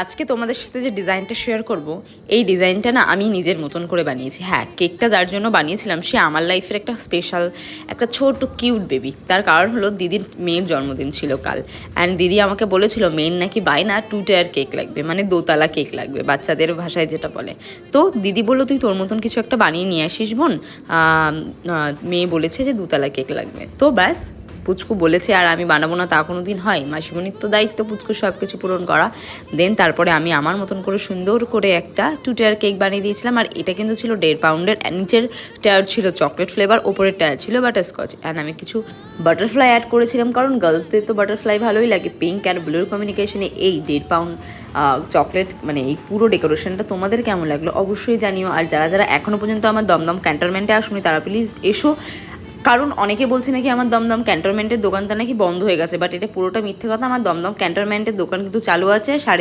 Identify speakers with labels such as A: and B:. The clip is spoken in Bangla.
A: আজকে তোমাদের সাথে যে ডিজাইনটা শেয়ার করব, এই ডিজাইনটা না আমি নিজের মতন করে বানিয়েছি। হ্যাঁ কেকটা যার জন্য বানিয়েছিলাম, সে আমার লাইফের একটা স্পেশাল একটা ছোট কিউট বেবি তার কারণ হলো দিদির মেয়ের জন্মদিন ছিল কাল। অ্যান্ড দিদি আমাকে বলেছিল, মেয়ের নাকি বায়না টু টায়ার কেক লাগবে মানে দোতলা কেক লাগবে, বাচ্চাদের ভাষায় যেটা বলে। তো দিদি বলল, তুই তোর মতন কিছু একটা বানিয়ে নিয়ে আসিস বোন। মেয়ে বলেছে যে দুতলা কেক লাগবে। তো ব্যাস পুচকু বলেছে, আর আমি বানাবো না তা কোনো দিন হয়। মাসিমণির তো দায়িত্ব পুচকু সব কিছু পূরণ করা। দেন তারপরে আমি আমার মতন করে সুন্দর করে একটা টু টায়ার কেক বানিয়ে দিয়েছিলাম, আর এটা কিন্তু ছিল দেড় পাউন্ডের নিচের টায়ার ছিল চকলেট ফ্লেভার, ওপরের টায়ার ছিল বাটারস্কচ। অ্যান্ড আমি কিছু বাটারফ্লাই অ্যাড করেছিলাম, কারণ গার্লসদের তো বাটারফ্লাই ভালোই লাগে। পিঙ্ক অ্যান্ড ব্লুর কমিউনিকেশনে এই দেড় পাউন্ড চকলেট মানে এই পুরো ডেকোরেশনটা তোমাদের কেমন লাগল অবশ্যই জানিও। আর যারা যারা এখনও পর্যন্ত আমার দমদম ক্যান্টনমেন্টে আসুনি, তারা প্লিজ এসো। কারণ অনেকে বলছে নাকি আমার দমদম ক্যান্টনমেন্টের দোকানটা নাকি বন্ধ হয়ে গেছে বাট এটা পুরোটা মিথ্যে কথা। আমার দমদম ক্যান্টনমেন্টের দোকান কিন্তু চালু আছে, সাড়ে